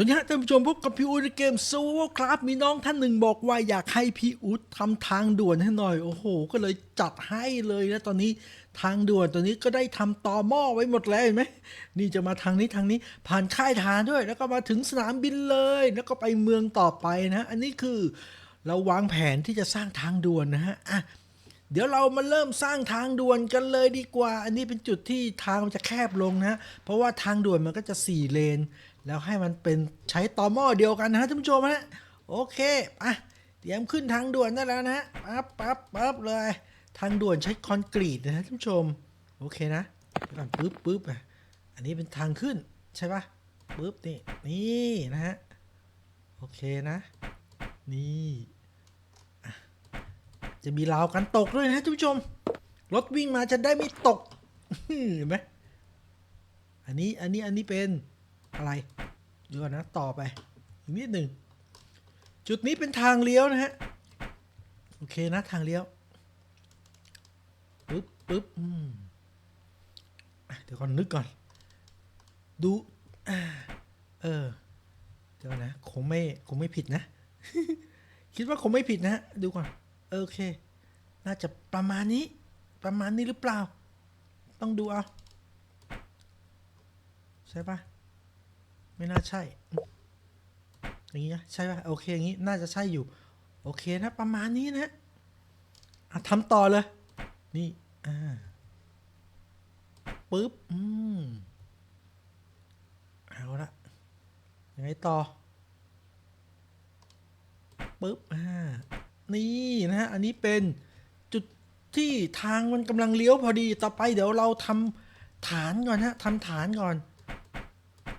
วัสดีฮะท่านผู้ชมพบกับพี่อู๊ดในเกมซูเปอร์ครับมีน้องท่านหนึ่งบอกว่าอยากให้พี่อู๊ดทำทางด่วนให้หน่อย โอ้โห ก็เลยจัดให้เลยนะตอนนี้ทางด่วนตัวนี้ก็ได้ทำต่อหม้อไว้หมดแล้วเห็นไหมนี่จะมาทางนี้ทางนี้ผ่านค่ายทหารด้วย แล้วก็มาถึงสนามบินเลย แล้วก็ไปเมืองต่อไปนะ อันนี้คือเราวางแผนที่จะสร้างทางด่วนนะฮะอะเดี๋ยวเรามาเริ่มสร้างทางด่วนกันเลยดีกว่า อันนี้เป็นจุดที่ทางมันจะแคบลงนะ เพราะว่าทางด่วนมันก็จะสี่เลน แล้วให้มันเป็นใช้ต่อหม้อเดียวกันนะฮะท่านผู้ชมฮะโอเคอะเตรียมขึ้นทางด่วนได้แล้วนะฮะปั๊บปั๊บปั๊บเลย ทางด่วนใช้คอนกรีตนะฮะท่านผู้ชม โอเคนะก่อนปึ๊บปึ๊บอะอันนี้เป็นทางขึ้นใช่ปะปึ๊บนี่นี่นะฮะโอเคนะ นี่จะมีราวกันตกด้วยนะท่านผู้ชม รถวิ่งมาจะได้ไม่ตกเห็นไหมอันนี้อันนี้อันนี้เป็น อะไรเดี๋ยวก่อนนะต่อไปอีกนิดหนึ่งจุดนี้เป็นทางเลี้ยวนะฮะโอเคนะทางเลี้ยวปึ๊บปึ๊บอืมเดี๋ยวก่อนนึกก่อน ดูเออเดี๋ยวนะคงไม่คงไม่ผิดนะ คิดว่าคงไม่ผิดนะฮะดูก่อนโอเค น่าจะประมาณนี้ ประมาณนี้หรือเปล่า ต้องดูเอาใช่ปะ ไม่น่าใช่ อย่างงี้นะใช่ป่ะโอเคอย่างงี้น่าจะใช่อยู่ โอเคนะประมาณนี้นะอะทำต่อเลย นี่อ่าปึ๊บอืมเอาละยังไงต่อปึ๊บอ่านี่นะฮะอันนี้เป็นจุดที่ทางมันกำลังเลี้ยวพอดีต่อไปเดี๋ยวเราทำฐานก่อนฮะทำฐานก่อน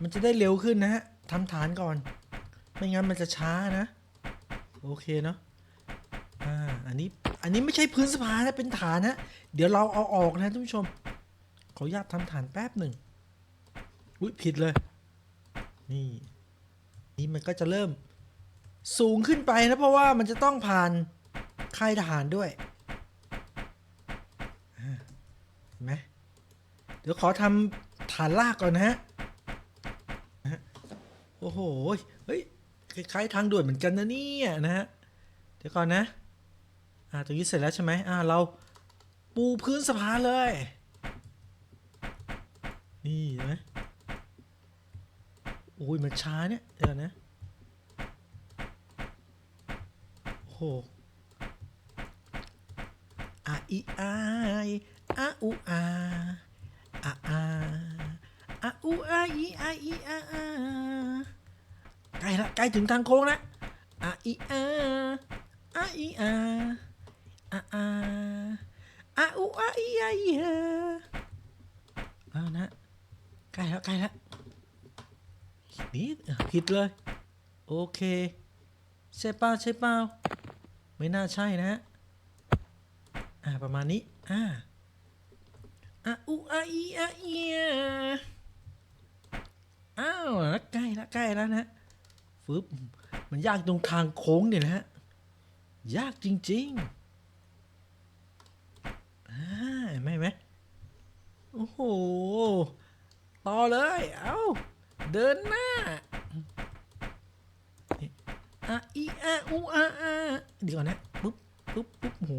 มันจะได้เร็วขึ้นนะฮะทำฐานก่อน ไม่งั้นมันจะช้านะ โอเคเนาะอ่าอันนี้อันนี้ไม่ใช่พื้นสะพานนะเป็นฐานนะเดี๋ยวเราเอาออกนะท่านผู้ชม ขออนุญาตทำฐานแป๊บหนึ่งอุ้ยผิดเลย นี่นี่มันก็จะเริ่มสูงขึ้นไปนะเพราะว่ามันจะต้องผ่านค่ายทหารด้วยเห็นไหมเดี๋ยวขอทำฐานลากก่อนนะฮะ อ้โห เฮ้ย คล้ายๆทางด่วนเหมือนกันนะเนี่ยนะฮะ เดี๋ยวก่อนนะ อ่า ตรงนี้เสร็จแล้วใช่ไหมอ่า เราปูพื้นสะพานเลย นี่เห็นไหมโอ้ย มันช้าเนี่ย เดี๋ยวก่อนนะ โอ้โหอาอีอายอาอูอาอาอาอาอูอาอีอาอีอาอา ใกล้ถึงทางโค้งละอาอีอาอาอีอาอาอาอาอูอาอีอาอีอาเอานะใกล้แล้วใกล้แล้วนี่ผิดเลย โอเคใช่เปล่าใช่เปล่าไม่น่าใช่นะฮะอ่าประมาณนี้อ่าอะอูอาอีอาอีอาอ้าวแล้วใกล้แล้วใกล้แล้วนะ ฟึบมันยากตรงทางโค้งเนี่ยนะฮะ ยากจริงๆอ่าไมเห็นไหมโอ้โห ต่อเลย เอาเดินหน้าอะอีอะอูอะอะเดี๋ยวก่อนนะปุ๊บปุ๊บปุ๊บโอ้โห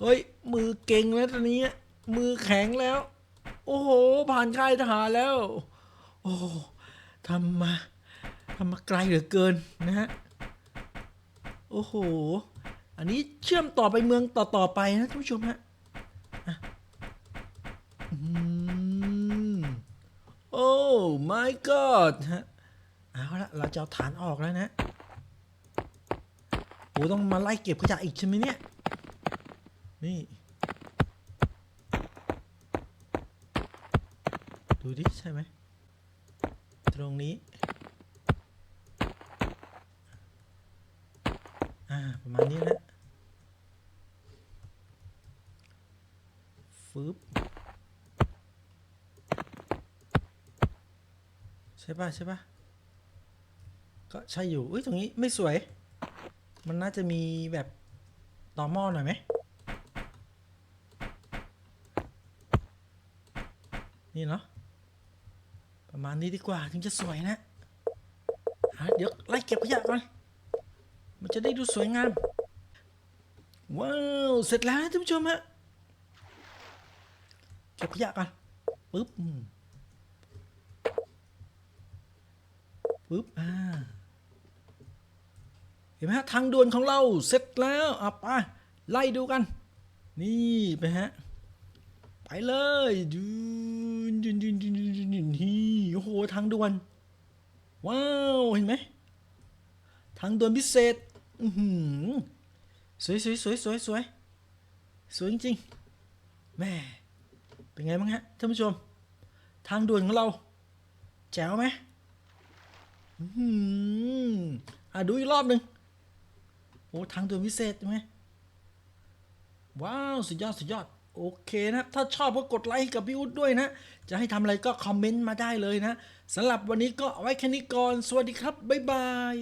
เฮ้ย มือเก่งแล้วตอนนี้ มือแข็งแล้ว โอ้โห ผ่านค่ายทหารแล้ว โอ้ทำมาำมาไกลเหลือเกินนะฮะ โอ้โห อันนี้เชื่อมต่อไปเมืองต่อต่อไปนะท่านผู้ชมฮะอืมโอ้ my god ฮะ เอาละเราจะเอาฐานออกแล้วนะโอ้ต้องมาไล่เก็บขยะอีกใช่ไหมเนี่ย นี่ ดูดิใช่ไหม ตรงนี้ อ่า ประมาณนี้นะฟึบใช่ป่ะ ใช่ป่ะ ก็ใช่อยู่เอ้ยตรงนี้ไม่สวย มันน่าจะมีแบบต่อหม้อหน่อยไหมนี่เนาะประมาณนี้ดีกว่าถึงจะสวยนะฮะเดี๋ยวไล่เก็บขยะก่อน จะได้ดูสวยงาม ว้าว เสร็จแล้วนะท่านผู้ชมฮะ เก็บขยะก่อนปึ๊บปึ๊บ อ่า เห็นไหมฮะ ทางด่วนของเราเสร็จแล้วอะไปไล่ดูกัน นี่ไปฮะ ไปเลยดูนดูนดูนดูนดูนดูนี่โอ้โห ทางด่วน ว้าว เห็นไหมทางด่วนพิเศษ อือหือสวยสวยสวยสวยสวยสวยจริงๆแม่เป็นไงบ้างฮะท่านผู้ชม ทางด่วนของเรา แจ๋วไหมอื้อหืออะดูอีกรอบหนึ่งโอ้ทางด่วนพิเศษใช่ไหมว้าวสุดยอดสุดยอดโอเคนะถ้าชอบก็กดไลค์กับพี่อุ๊ดด้วยนะ จะให้ทำอะไรก็คอมเมนต์มาได้เลยนะสำหรับวันนี้ก็เอาไว้แค่นี้ก่อน สวัสดีครับ บ๊ายบาย